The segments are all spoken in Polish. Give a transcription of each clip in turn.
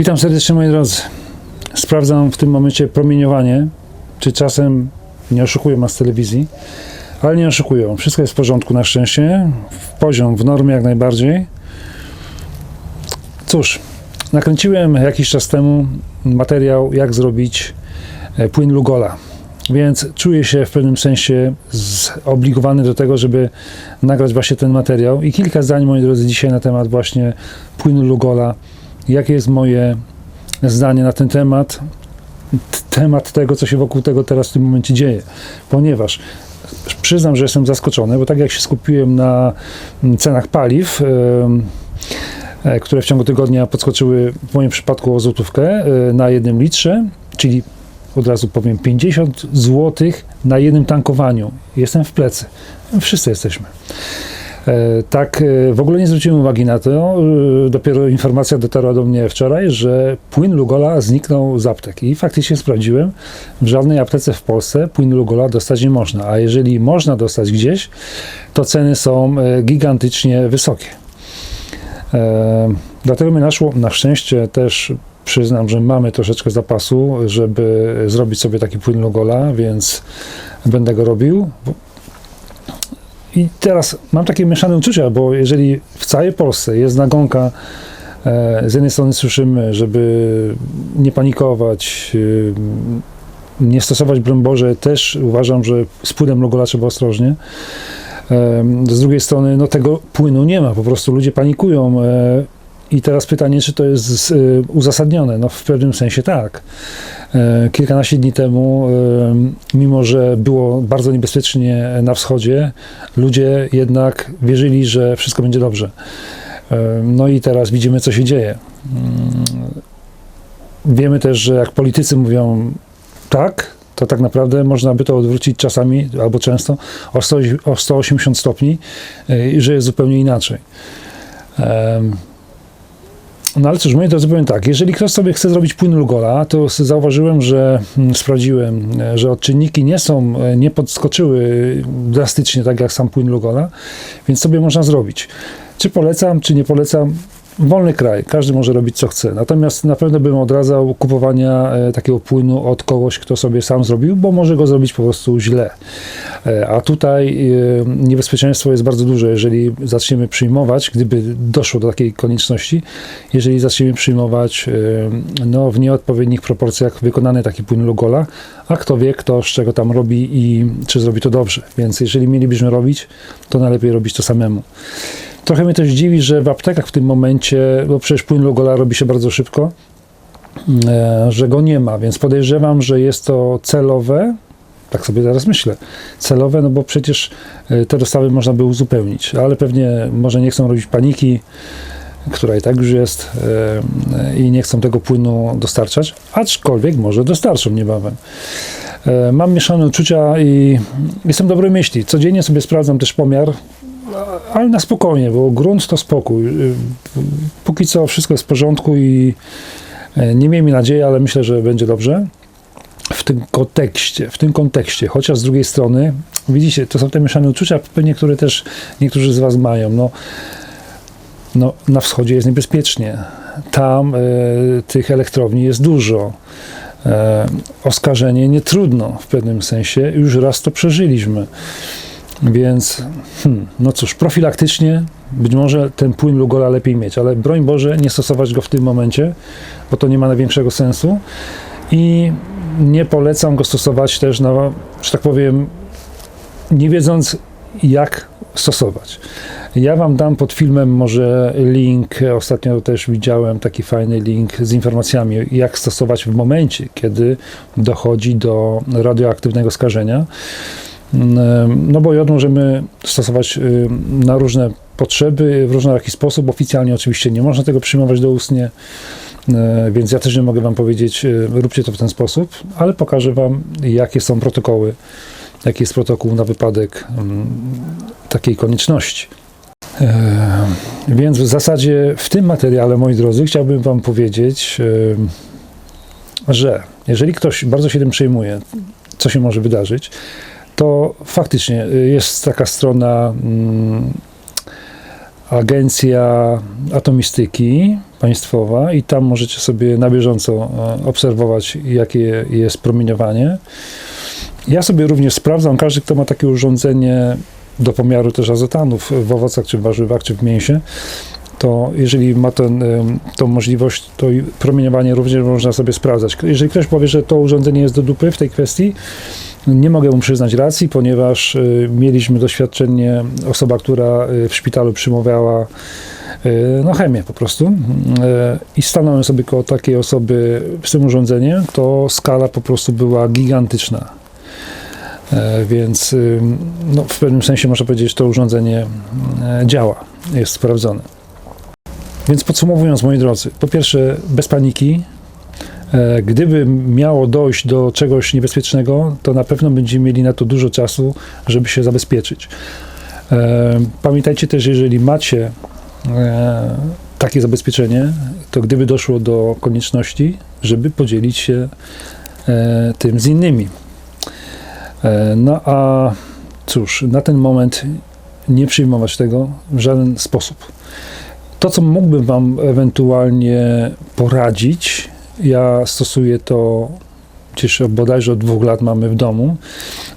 Witam serdecznie moi drodzy. Sprawdzam w tym momencie promieniowanie, czy czasem nie oszukują nas telewizji, ale nie oszukują. Wszystko jest w porządku na szczęście. W poziom, w normie jak najbardziej. Cóż, nakręciłem jakiś czas temu materiał, jak zrobić e, płyn Lugola. Więc czuję się w pewnym sensie zobligowany do tego, żeby nagrać właśnie ten materiał. I kilka zdań, moi drodzy, dzisiaj na temat właśnie płynu Lugola. Jakie jest moje zdanie na ten temat? Temat tego, co się wokół tego teraz w tym momencie dzieje. Ponieważ przyznam, że jestem zaskoczony, bo tak jak się skupiłem na cenach paliw, e, które w ciągu tygodnia podskoczyły w moim przypadku o złotówkę e, na jednym litrze, czyli od razu powiem 50 zł na jednym tankowaniu. Jestem w plecy. Wszyscy jesteśmy. E, Tak, e, w ogóle nie zwróciłem uwagi na to. e, Dopiero informacja dotarła do mnie wczoraj, że płyn Lugola zniknął z aptek. I faktycznie sprawdziłem, w żadnej aptece w Polsce płyn Lugola dostać nie można. A jeżeli można dostać gdzieś, to ceny są gigantycznie wysokie. Dlatego mi naszło, na szczęście też przyznam, że mamy troszeczkę zapasu, żeby zrobić sobie taki płyn Lugola, więc będę go robił. I teraz mam takie mieszane uczucia, bo jeżeli w całej Polsce jest nagonka, e, z jednej strony słyszymy, żeby nie panikować, e, nie stosować broń też uważam, że z płynem Lugola trzeba ostrożnie. E, Z drugiej strony, no tego płynu nie ma, po prostu ludzie panikują. I teraz pytanie, czy to jest uzasadnione? No w pewnym sensie tak. E, Kilkanaście dni temu, e, mimo że było bardzo niebezpiecznie na wschodzie, ludzie jednak wierzyli, że wszystko będzie dobrze. E, No i teraz widzimy, co się dzieje. Mm, Wiemy też, że jak politycy mówią tak, to tak naprawdę można by to odwrócić czasami albo często o, 100, o 180 stopni że jest zupełnie inaczej. No ale cóż, moi drodzy, powiem tak, jeżeli ktoś sobie chce zrobić płyn Lugola, to zauważyłem, że mm, sprawdziłem, e, że odczynniki nie są, e, nie podskoczyły drastycznie tak jak sam płyn Lugola, więc sobie można zrobić. Czy polecam, czy nie polecam? Wolny kraj, każdy może robić co chce. Natomiast na pewno bym odradzał kupowania e, takiego płynu od kogoś, kto sobie sam zrobił, bo może go zrobić po prostu źle. E, A tutaj e, niebezpieczeństwo jest bardzo duże, jeżeli zaczniemy przyjmować, gdyby doszło do takiej konieczności, jeżeli zaczniemy przyjmować no, w nieodpowiednich proporcjach wykonany taki płyn Lugola, a kto wie, kto z czego tam robi i czy zrobi to dobrze. Więc jeżeli mielibyśmy robić, to najlepiej robić to samemu. Trochę mnie też dziwi, że w aptekach w tym momencie, bo przecież płyn Lugola robi się bardzo szybko, e, że go nie ma, więc podejrzewam, że jest to celowe, tak sobie teraz myślę, celowe, no bo przecież e, te dostawy można by uzupełnić, ale pewnie może nie chcą robić paniki, która i tak już jest e, i nie chcą tego płynu dostarczać, aczkolwiek może dostarczą niebawem. Mam mieszane uczucia i jestem dobrej myśli. Codziennie sobie sprawdzam też pomiar, ale na spokojnie, bo grunt to spokój. Y, Póki co wszystko jest w porządku i e, nie miejmy nadziei, ale myślę, że będzie dobrze. W tym kontekście, w tym kontekście, chociaż z drugiej strony, widzicie, to są te mieszane uczucia, pewnie, które też niektórzy z Was mają. No, no, na wschodzie jest niebezpiecznie. Tam e, tych elektrowni jest dużo. E, oskarżenie nie trudno w pewnym sensie, już raz to przeżyliśmy. Więc, hmm, no cóż, profilaktycznie być może ten płyn Lugola lepiej mieć, ale broń Boże nie stosować go w tym momencie, bo to nie ma największego sensu. I nie polecam go stosować też, na, że tak powiem, nie wiedząc jak stosować. Ja Wam dam pod filmem może link, ostatnio też widziałem taki fajny link z informacjami, jak stosować w momencie, kiedy dochodzi do radioaktywnego skażenia. No bo jod możemy stosować y, na różne potrzeby, w różnoraki sposób. Oficjalnie oczywiście nie można tego przyjmować doustnie, y, więc ja też nie mogę Wam powiedzieć, y, róbcie to w ten sposób, ale pokażę Wam, jakie są protokoły, jaki jest protokół na wypadek mm, takiej konieczności. E, Więc w zasadzie w tym materiale, moi drodzy, chciałbym Wam powiedzieć, e, że jeżeli ktoś bardzo się tym przejmuje, co się może wydarzyć, to faktycznie y, jest taka strona mm, Agencja Atomistyki, państwowa i tam możecie sobie na bieżąco e, obserwować, jakie jest promieniowanie. Ja sobie również sprawdzam, każdy, kto ma takie urządzenie do pomiaru też azotanów w owocach, czy w warzywach, czy w mięsie, to jeżeli ma ten, em, tą możliwość, to promieniowanie również można sobie sprawdzać. Jeżeli ktoś powie, że to urządzenie jest do dupy w tej kwestii, nie mogę mu przyznać racji, ponieważ y, mieliśmy doświadczenie, osoba, która y, w szpitalu przyjmowała y, no chemię po prostu i stanąłem sobie koło takiej osoby z tym urządzeniem, to skala po prostu była gigantyczna. Więc no, w pewnym sensie można powiedzieć, że to urządzenie działa, jest sprawdzone. Więc podsumowując, moi drodzy, po pierwsze, bez paniki. E, Gdyby miało dojść do czegoś niebezpiecznego, to na pewno będziemy mieli na to dużo czasu, żeby się zabezpieczyć. E, Pamiętajcie też, jeżeli macie e, takie zabezpieczenie, to gdyby doszło do konieczności, żeby podzielić się tym z innymi. No a cóż, na ten moment nie przyjmować tego w żaden sposób. To, co mógłbym Wam ewentualnie poradzić, ja stosuję to gdzieś bodajże od dwóch lat mamy w domu.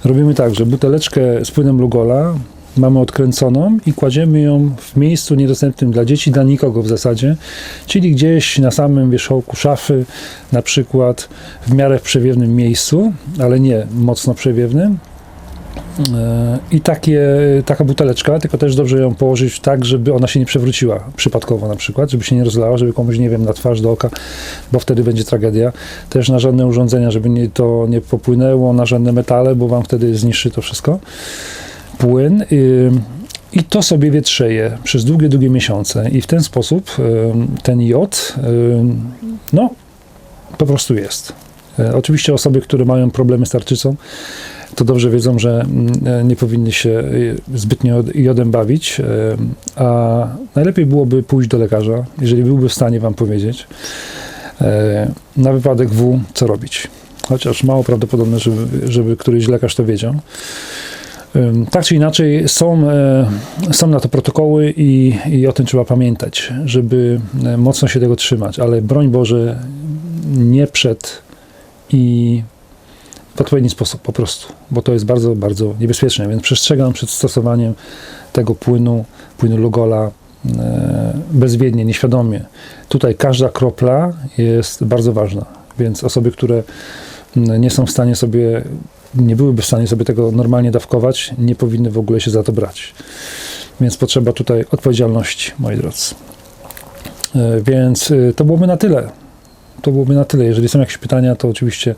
Robimy tak, że buteleczkę z płynem Lugola mamy odkręconą i kładziemy ją w miejscu niedostępnym dla dzieci, dla nikogo w zasadzie, czyli gdzieś na samym wierzchołku szafy, na przykład w miarę w przewiewnym miejscu, ale nie mocno przewiewnym. I takie, taka buteleczka, tylko też dobrze ją położyć tak, żeby ona się nie przewróciła przypadkowo na przykład, żeby się nie rozlała, żeby komuś, nie wiem, na twarz, do oka, bo wtedy będzie tragedia. Też na żadne urządzenia, żeby nie, to nie popłynęło, na żadne metale, bo wam wtedy zniszczy to wszystko. Płyn. y, I to sobie wietrzeje przez długie, długie miesiące. I w ten sposób y, ten jod, y, no, po prostu jest. Oczywiście osoby, które mają problemy z tarczycą, to dobrze wiedzą, że mm, e, nie powinny się e, zbytnio jodem bawić, e, a najlepiej byłoby pójść do lekarza, jeżeli byłby w stanie Wam powiedzieć, na wypadek W, co robić. Chociaż mało prawdopodobne, żeby, żeby któryś lekarz to wiedział. Tak czy inaczej, są, są na to protokoły i, i o tym trzeba pamiętać, żeby mocno się tego trzymać, ale broń Boże, nie przed i w odpowiedni sposób po prostu, bo to jest bardzo, bardzo niebezpieczne, więc przestrzegam przed stosowaniem tego płynu, płynu Lugola e, bezwiednie, nieświadomie. Tutaj każda kropla jest bardzo ważna, więc osoby, które nie są w stanie sobie, nie byłyby w stanie sobie tego normalnie dawkować, nie powinny w ogóle się za to brać. Więc potrzeba tutaj odpowiedzialności, moi drodzy. E, Więc e, to byłoby na tyle. To byłoby na tyle. Jeżeli są jakieś pytania, to oczywiście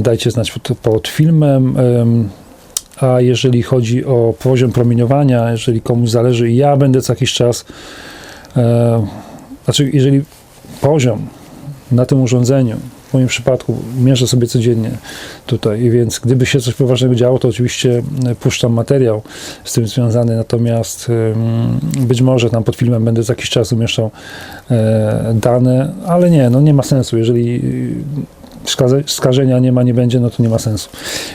dajcie znać pod, pod filmem. Em, A jeżeli chodzi o poziom promieniowania, jeżeli komuś zależy, ja będę co jakiś czas, e, znaczy jeżeli poziom na tym urządzeniu, w moim przypadku mierzę sobie codziennie tutaj, więc gdyby się coś poważnego działo, to oczywiście e, puszczam materiał z tym związany, natomiast być może tam pod filmem będę za jakiś czas umieszczał e, dane, ale nie, no nie ma sensu, jeżeli skażenia nie ma, nie będzie, no to nie ma sensu.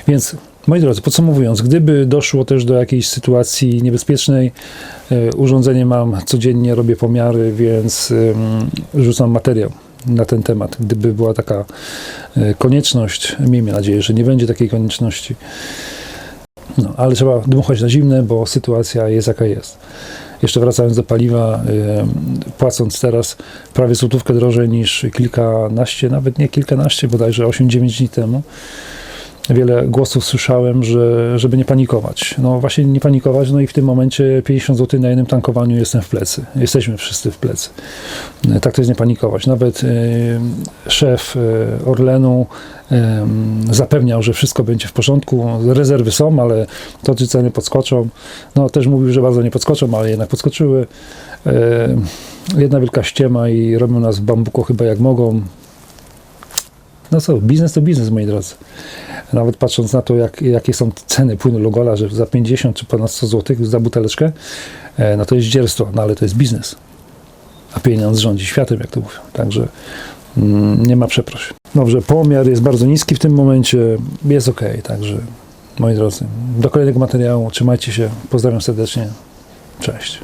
Więc moi drodzy, podsumowując, gdyby doszło też do jakiejś sytuacji niebezpiecznej, e, urządzenie mam codziennie, robię pomiary, więc rzucam materiał na ten temat. Gdyby była taka e, konieczność, miejmy nadzieję, że nie będzie takiej konieczności. No, ale trzeba dmuchać na zimne, bo sytuacja jest jaka jest. Jeszcze wracając do paliwa, e, płacąc teraz prawie złotówkę drożej niż kilkanaście, nawet nie kilkanaście, bodajże 8-9 dni temu, wiele głosów słyszałem, że, żeby nie panikować. No właśnie nie panikować, no i w tym momencie 50 zł na jednym tankowaniu jestem w plecy. Jesteśmy wszyscy w plecy. E, Tak to jest nie panikować. Nawet e, szef e, Orlenu e, zapewniał, że wszystko będzie w porządku. Rezerwy są, ale to czy ceny podskoczą. No też mówił, że bardzo nie podskoczą, ale jednak podskoczyły. Jedna wielka ściema i robią nas w bambuko chyba jak mogą. No co, biznes to biznes, moi drodzy. Nawet patrząc na to, jak, jakie są ceny płynu Logola, że za 50 czy ponad 100 zł za buteleczkę, e, no to jest dzierstwo, no ale to jest biznes. A pieniądz rządzi światem, jak to mówią. Także mm, nie ma przeproś. Dobrze, pomiar jest bardzo niski w tym momencie, jest ok, także moi drodzy, do kolejnego materiału, trzymajcie się, pozdrawiam serdecznie, cześć.